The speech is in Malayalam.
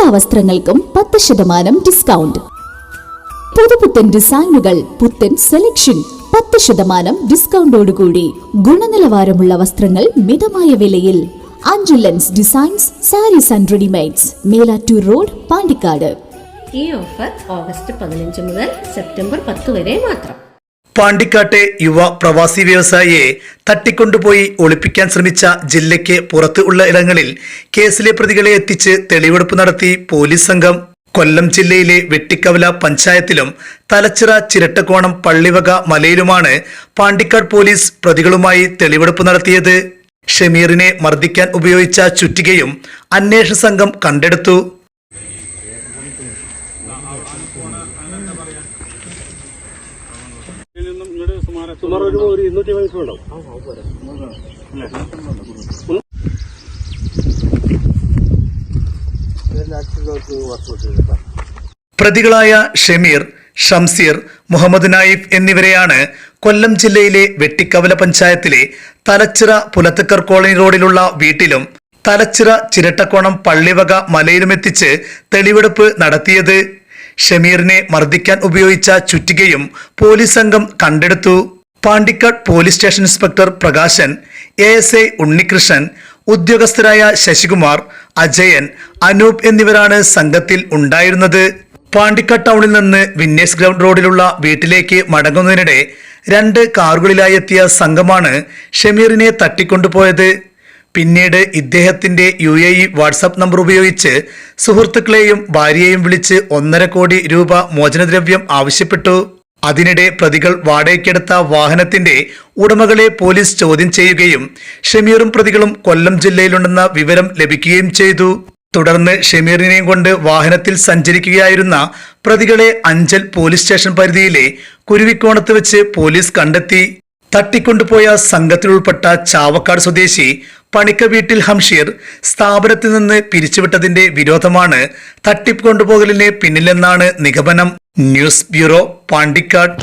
എല്ലാ വസ്ത്രങ്ങൾക്കും പത്ത് ശതമാനം ഡിസ്കൗണ്ട് പുതുപുത്തൻ ഡിസൈനുകൾ പുത്തൻ സെലക്ഷൻ പത്ത് ശതമാനം ഡിസ്കൗണ്ടോടുകൂടി ഗുണനിലവാരമുള്ള വസ്ത്രങ്ങൾ മിതമായ വിലയിൽ. അഞ്ചുലൻസ് designs sarees and readymades Melattur road Pandikkad. ഈ ഓഫർ ഓഗസ്റ്റ് പതിനഞ്ച് മുതൽ സെപ്റ്റംബർ പത്ത് വരെ മാത്രം. പാണ്ടിക്കാട്ടെ യുവ പ്രവാസി വ്യവസായിയെ തട്ടിക്കൊണ്ടുപോയി ഒളിപ്പിക്കാൻ ശ്രമിച്ച ജില്ലയ്ക്ക് പുറത്ത് ഉള്ള ഇടങ്ങളിൽ കേസിലെ പ്രതികളെ എത്തിച്ച് തെളിവെടുപ്പ് നടത്തി പോലീസ് സംഘം. കൊല്ലം ജില്ലയിലെ വെട്ടിക്കവല പഞ്ചായത്തിലും തലച്ചിറ ചിരട്ടക്കോണം പള്ളിവക മലയിലുമാണ് പാണ്ടിക്കാട് പോലീസ് പ്രതികളുമായി തെളിവെടുപ്പ് നടത്തിയത്. ഷമീറിനെ മർദ്ദിക്കാൻ ഉപയോഗിച്ച ചുറ്റികയും അന്വേഷണ സംഘം കണ്ടെടുത്തു. സുമാർ ഒരു ഒരു ഇരുന്നൂറ്റി ഉണ്ടാവും. പ്രതികളായ ഷമീർ ഷംസീർ മുഹമ്മദ് നായിഫ് എന്നിവരെയാണ് കൊല്ലം ജില്ലയിലെ വെട്ടിക്കവല പഞ്ചായത്തിലെ തലച്ചിറ പുലത്തക്കർ കോളനി റോഡിലുള്ള വീട്ടിലും തലച്ചിറ ചിരട്ടക്കോണം പള്ളിവക മലയിലുമെത്തിച്ച് തെളിവെടുപ്പ് നടത്തിയത് ഷമീറിനെ മർദ്ദിക്കാൻ ഉപയോഗിച്ച ചുറ്റികയും പോലീസ് സംഘം കണ്ടെടുത്തു. Pandikkad police station inspector Prakashan A S I Unnikrishnan ഉദ്യോഗസ്ഥരായ Sasikumar Ajayan Anoop എന്നിവരാണ് സംഘത്തിൽ ഉണ്ടായിരുന്നത്. പാണ്ടിക്കാട് ടൗണിൽ നിന്ന് വിന്നേഴ്സ് ഗ്രൗണ്ട് റോഡിലുള്ള വീട്ടിലേക്ക് മടങ്ങുന്നതിനിടെ രണ്ട് കാറുകളിലായി എത്തിയ സംഘമാണ് ഷമീറിനെ തട്ടിക്കൊണ്ടുപോയത്. പിന്നീട് ഇദ്ദേഹത്തിന്റെ U A E WhatsApp number ഉപയോഗിച്ച് സുഹൃത്തുക്കളെയും ഭാര്യയെയും വിളിച്ച് ഒന്നര കോടി രൂപ മോചനദ്രവ്യം ആവശ്യപ്പെട്ടു. അതിനിടെ പ്രതികൾ വാടകയ്ക്കെടുത്ത വാഹനത്തിന്റെ ഉടമകളെ പോലീസ് ചോദ്യം ചെയ്യുകയും ഷമീറും പ്രതികളും കൊല്ലം ജില്ലയിലുണ്ടെന്ന വിവരം ലഭിക്കുകയും ചെയ്തു. തുടർന്ന് ഷമീറിനെയും കൊണ്ട് വാഹനത്തിൽ സഞ്ചരിക്കുകയായിരുന്ന പ്രതികളെ അഞ്ചൽ പോലീസ് സ്റ്റേഷൻ പരിധിയിലെ കുരുവിക്കോണത്ത് വെച്ച് പോലീസ് കണ്ടെത്തി. തട്ടിക്കൊണ്ടുപോയ സംഘത്തിലുൾപ്പെട്ട ചാവക്കാട് സ്വദേശി പണിക്ക വീട്ടിൽ ഹംഷീർ സ്ഥാപനത്തിൽ നിന്ന് പിരിച്ചുവിട്ടതിന്റെ വിരോധമാണ് തട്ടിപ്പ് കൊണ്ടുപോകലിന് പിന്നിലെന്നാണ് നിഗമനം. News bureau Pandikkad.